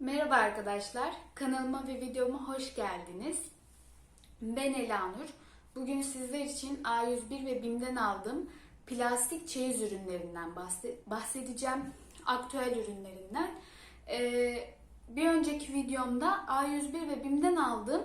Merhaba arkadaşlar, kanalıma ve videoma hoş geldiniz. Ben Elanur. Bugün sizler için A101 ve BİM'den aldığım plastik çeyiz ürünlerinden bahse- bahsedeceğim. Aktüel ürünlerinden. Ee, bir önceki videomda A101 ve BİM'den aldığım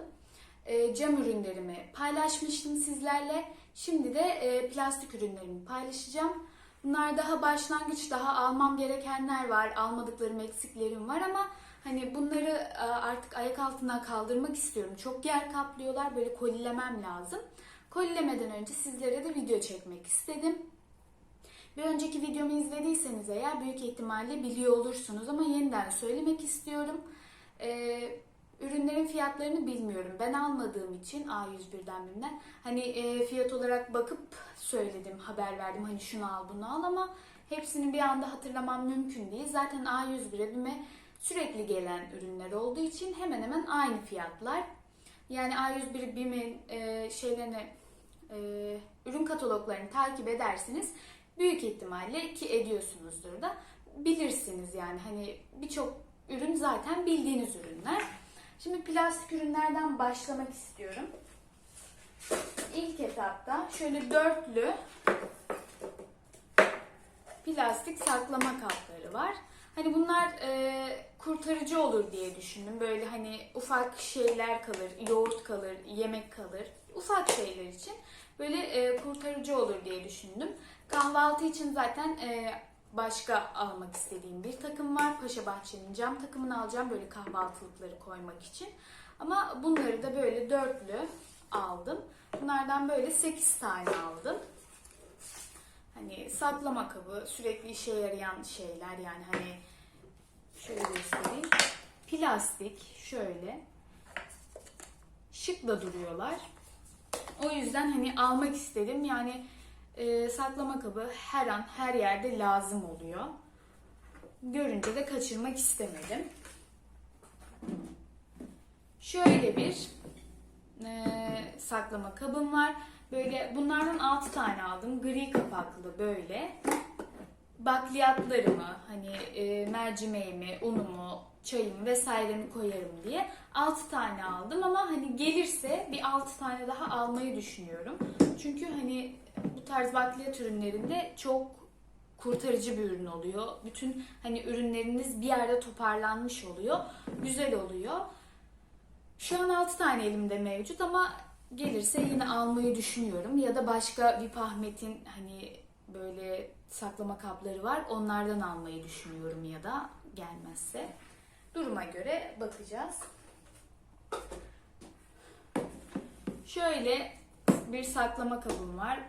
e, cam ürünlerimi paylaşmıştım sizlerle. Şimdi de e, plastik ürünlerimi paylaşacağım. Bunlar daha başlangıç, daha almam gerekenler var, almadıklarım, eksiklerim var ama hani bunları e, artık ayak altına kaldırmak istiyorum. Çok yer kaplıyorlar, böyle kolilemem lazım. Kolilemeden önce sizlere de video çekmek istedim. Bir önceki videomu izlediyseniz eğer büyük ihtimalle biliyor olursunuz ama yeniden söylemek istiyorum. Ee, ürünlerin fiyatlarını bilmiyorum. Ben almadığım için A101'den birinden hani e, fiyat olarak bakıp söyledim, haber verdim hani şunu al bunu al ama hepsini bir anda hatırlamam mümkün değil. Zaten A101'e BİM'e sürekli gelen ürünler olduğu için hemen hemen aynı fiyatlar. Yani A101 BİM'in e, şeylerini e, ürün kataloglarını takip edersiniz. Büyük ihtimalle ki ediyorsunuzdur da bilirsiniz yani hani birçok ürün zaten bildiğiniz ürünler. Şimdi plastik ürünlerden başlamak istiyorum. İlk etapta şöyle dörtlü plastik saklama kapları var. Hani bunlar e, kurtarıcı olur diye düşündüm. Böyle hani ufak şeyler kalır, yoğurt kalır, yemek kalır. Ufak şeyler için böyle e, kurtarıcı olur diye düşündüm. Kahvaltı için zaten e, başka almak istediğim bir takım var. Paşa Bahçe'nin cam takımını alacağım böyle kahvaltılıkları koymak için. Ama bunları da böyle dörtlü aldım. Bunlardan böyle 8 tane aldım. Hani saklama kabı, sürekli işe yarayan şeyler yani hani şöyle göstereyim. Plastik şöyle şık da duruyorlar. O yüzden hani almak istedim. Yani e, saklama kabı her an her yerde lazım oluyor. Görünce de kaçırmak istemedim. Şöyle bir e, saklama kabım var. Böyle bunlardan 6 tane aldım. Gri kapaklı böyle. Bakliyatlarımı, hani e, mercimeğimi, unumu, çayımı vesairemi koyarım diye 6 tane aldım ama hani gelirse bir 6 tane daha almayı düşünüyorum. Çünkü hani bu tarz bakliyat ürünlerinde çok kurtarıcı bir ürün oluyor. Bütün hani ürünleriniz bir yerde toparlanmış oluyor. Güzel oluyor. Şu an 6 tane elimde mevcut ama gelirse yine almayı düşünüyorum. Ya da başka bir Pahmet'in hani böyle saklama kapları var. Onlardan almayı düşünüyorum ya da gelmezse. Duruma göre bakacağız. Şöyle bir saklama kabım var.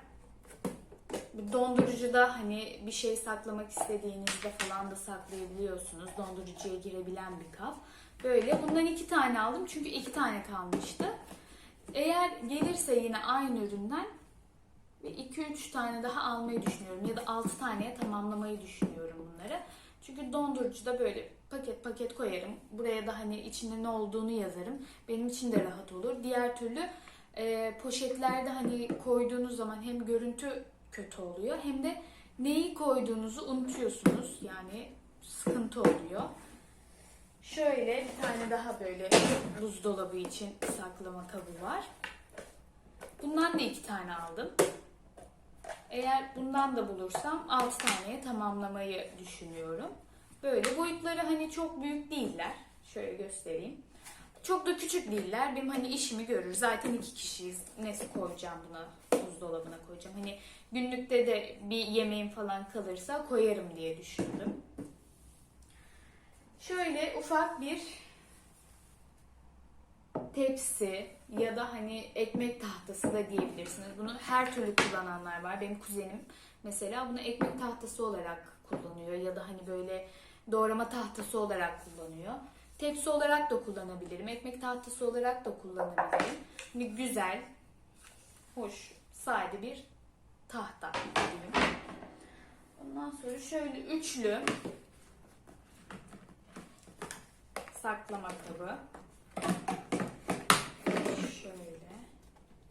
Dondurucuda hani bir şey saklamak istediğinizde falan da saklayabiliyorsunuz. Dondurucuya girebilen bir kap. Böyle bundan iki tane aldım çünkü iki tane kalmıştı. Eğer gelirse yine aynı üründen ve 2-3 tane daha almayı düşünüyorum ya da 6 taneye tamamlamayı düşünüyorum bunları. Çünkü dondurucuda böyle paket paket koyarım. Buraya da hani içinde ne olduğunu yazarım. Benim için de rahat olur. Diğer türlü e, poşetlerde hani koyduğunuz zaman hem görüntü kötü oluyor hem de neyi koyduğunuzu unutuyorsunuz. Yani sıkıntı oluyor. Şöyle bir tane daha böyle buzdolabı için saklama kabı var. Bundan da iki tane aldım. Eğer bundan da bulursam 6 taneye tamamlamayı düşünüyorum. Böyle boyutları hani çok büyük değiller. Şöyle göstereyim. Çok da küçük değiller. Benim hani işimi görür. Zaten iki kişiyiz. Nesi koyacağım buna? Buzdolabına koyacağım. Hani günlükte de bir yemeğim falan kalırsa koyarım diye düşündüm. Şöyle ufak bir tepsi ya da hani ekmek tahtası da diyebilirsiniz. Bunu her türlü kullananlar var. Benim kuzenim mesela bunu ekmek tahtası olarak kullanıyor ya da hani böyle doğrama tahtası olarak kullanıyor. Tepsi olarak da kullanabilirim. Ekmek tahtası olarak da kullanabilirim. Hani güzel, hoş, sade bir tahta. Ondan sonra şöyle üçlü saklama kabı. Şöyle.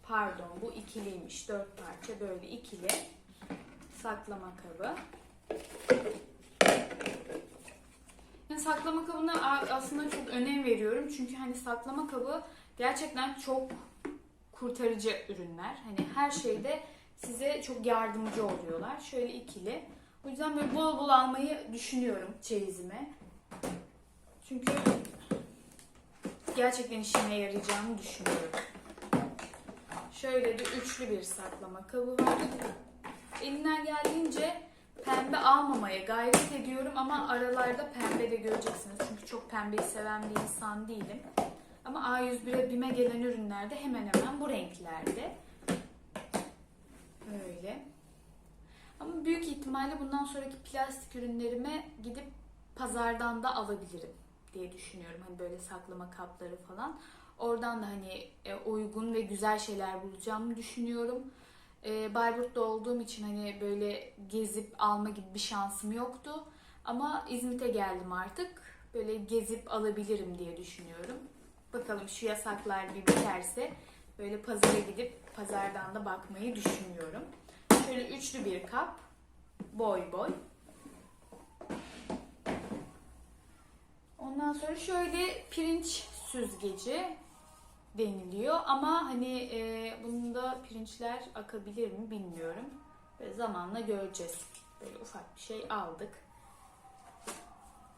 Pardon bu ikiliymiş. Dört parça böyle ikili saklama kabı. saklama kabına aslında çok önem veriyorum. Çünkü hani saklama kabı gerçekten çok kurtarıcı ürünler. Hani her şeyde size çok yardımcı oluyorlar. Şöyle ikili. O yüzden böyle bol bol almayı düşünüyorum çeyizime. Çünkü gerçekten işime yarayacağını düşünüyorum. Şöyle de üçlü bir saklama kabı var. Elimden geldiğince pembe almamaya gayret ediyorum ama aralarda pembe de göreceksiniz. Çünkü çok pembeyi seven bir insan değilim. Ama A101'e BİM'e gelen ürünlerde hemen hemen bu renklerde. Böyle. Ama büyük ihtimalle bundan sonraki plastik ürünlerime gidip pazardan da alabilirim diye düşünüyorum. Hani böyle saklama kapları falan. Oradan da hani e, uygun ve güzel şeyler bulacağımı düşünüyorum. E, Bayburt'ta olduğum için hani böyle gezip alma gibi bir şansım yoktu. Ama İzmit'e geldim artık. Böyle gezip alabilirim diye düşünüyorum. Bakalım şu yasaklar bir biterse böyle pazara gidip pazardan da bakmayı düşünüyorum. Şöyle üçlü bir kap. Boy boy. Ondan sonra şöyle pirinç süzgeci deniliyor ama hani e, bunda pirinçler akabilir mi bilmiyorum. Böyle zamanla göreceğiz. Böyle ufak bir şey aldık.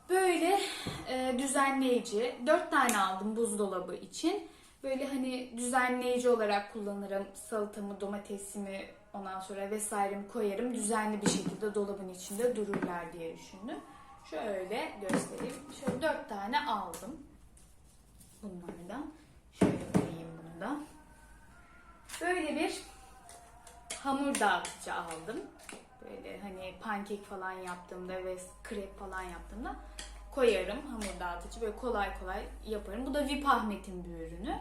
Böyle e, düzenleyici. Dört tane aldım buzdolabı için. Böyle hani düzenleyici olarak kullanırım. Salatamı, domatesimi ondan sonra vesairemi koyarım. Düzenli bir şekilde dolabın içinde dururlar diye düşündüm. Şöyle göstereyim. Şöyle dört tane aldım. Bunlardan. Şöyle koyayım bunu da. Böyle bir hamur dağıtıcı aldım. Böyle hani pankek falan yaptığımda ve krep falan yaptığımda koyarım hamur dağıtıcı. Böyle kolay kolay yaparım. Bu da Vip Ahmet'in bir ürünü.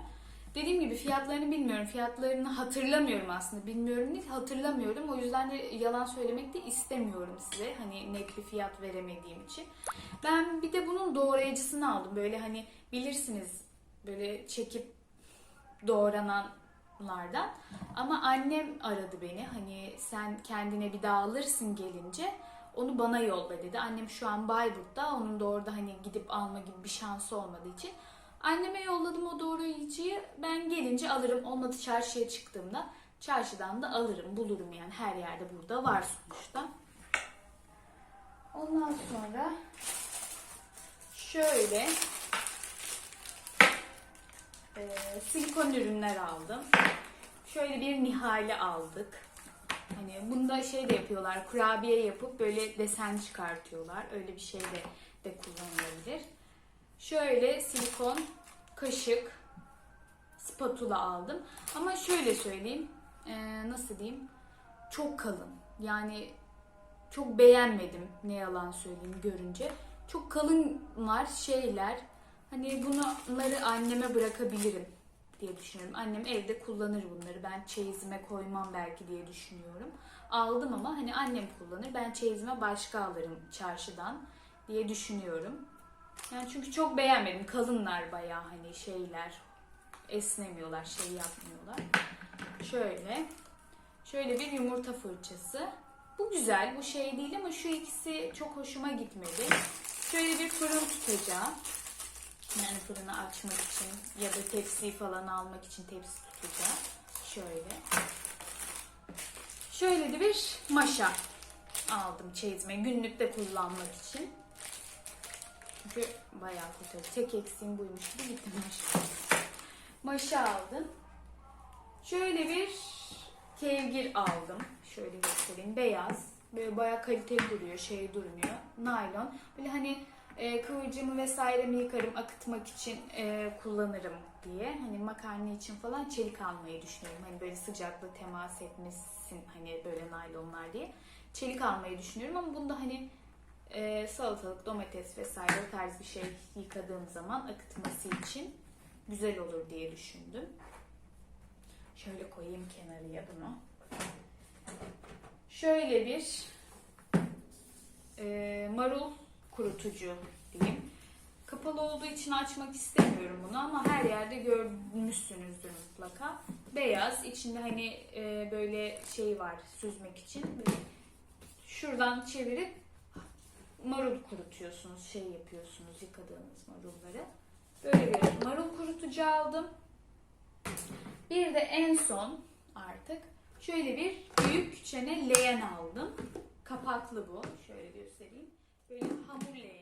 Dediğim gibi fiyatlarını bilmiyorum. Fiyatlarını hatırlamıyorum aslında. Bilmiyorum değil, hatırlamıyorum. O yüzden de yalan söylemek de istemiyorum size. Hani net bir fiyat veremediğim için. Ben bir de bunun doğrayıcısını aldım. Böyle hani bilirsiniz böyle çekip doğrananlardan. Ama annem aradı beni. Hani sen kendine bir daha alırsın gelince onu bana yolla dedi. Annem şu an Bayburt'ta. Onun da orada hani gidip alma gibi bir şansı olmadığı için. Anneme yolladım o doğrayıcıyı. Ben gelince alırım. Olmadı çarşıya çıktığımda çarşıdan da alırım. Bulurum yani. Her yerde burada var sonuçta. Ondan sonra şöyle e, silikon ürünler aldım. Şöyle bir nihale aldık. Hani bunda şey de yapıyorlar. Kurabiye yapıp böyle desen çıkartıyorlar. Öyle bir şey de, de kullanılabilir. Şöyle silikon kaşık spatula aldım. Ama şöyle söyleyeyim. e, nasıl diyeyim? Çok kalın. Yani çok beğenmedim ne yalan söyleyeyim görünce. Çok kalınlar şeyler. Hani bunları anneme bırakabilirim diye düşünüyorum. Annem evde kullanır bunları. Ben çeyizime koymam belki diye düşünüyorum. Aldım ama hani annem kullanır. Ben çeyizime başka alırım çarşıdan diye düşünüyorum. Yani çünkü çok beğenmedim. Kalınlar bayağı hani şeyler. Esnemiyorlar, şey yapmıyorlar. Şöyle. Şöyle bir yumurta fırçası. Bu güzel, bu şey değil ama şu ikisi çok hoşuma gitmedi. Şöyle bir fırın tutacağı. Yani fırını açmak için ya da tepsiyi falan almak için tepsi tutacağı. Şöyle. Şöyle de bir maşa aldım çeyizime. Günlükte kullanmak için. Çünkü bayağı kötü. Tek eksiğim buymuş gibi gitti maşa. Maşa aldım. Şöyle bir kevgir aldım. Şöyle göstereyim. Beyaz. Böyle bayağı kaliteli duruyor. Şey durmuyor. Naylon. Böyle hani e, kıvırcımı vesairemi yıkarım akıtmak için e, kullanırım diye. Hani makarna için falan çelik almayı düşünüyorum. Hani böyle sıcakla temas etmesin hani böyle naylonlar diye. Çelik almayı düşünüyorum ama bunda hani e, salatalık, domates vesaire tarz bir şey yıkadığım zaman akıtması için güzel olur diye düşündüm. Şöyle koyayım kenarıya bunu. Şöyle bir e, marul kurutucu diyeyim. Kapalı olduğu için açmak istemiyorum bunu ama her yerde görmüşsünüzdür mutlaka. Beyaz, içinde hani e, böyle şey var süzmek için. Şuradan çevirip marul kurutuyorsunuz, şey yapıyorsunuz yıkadığınız marulları. Böyle bir marul kurutucu aldım. Bir de en son artık şöyle bir büyük çene leğen aldım. Kapaklı bu. Şöyle göstereyim. Böyle hamur leğeni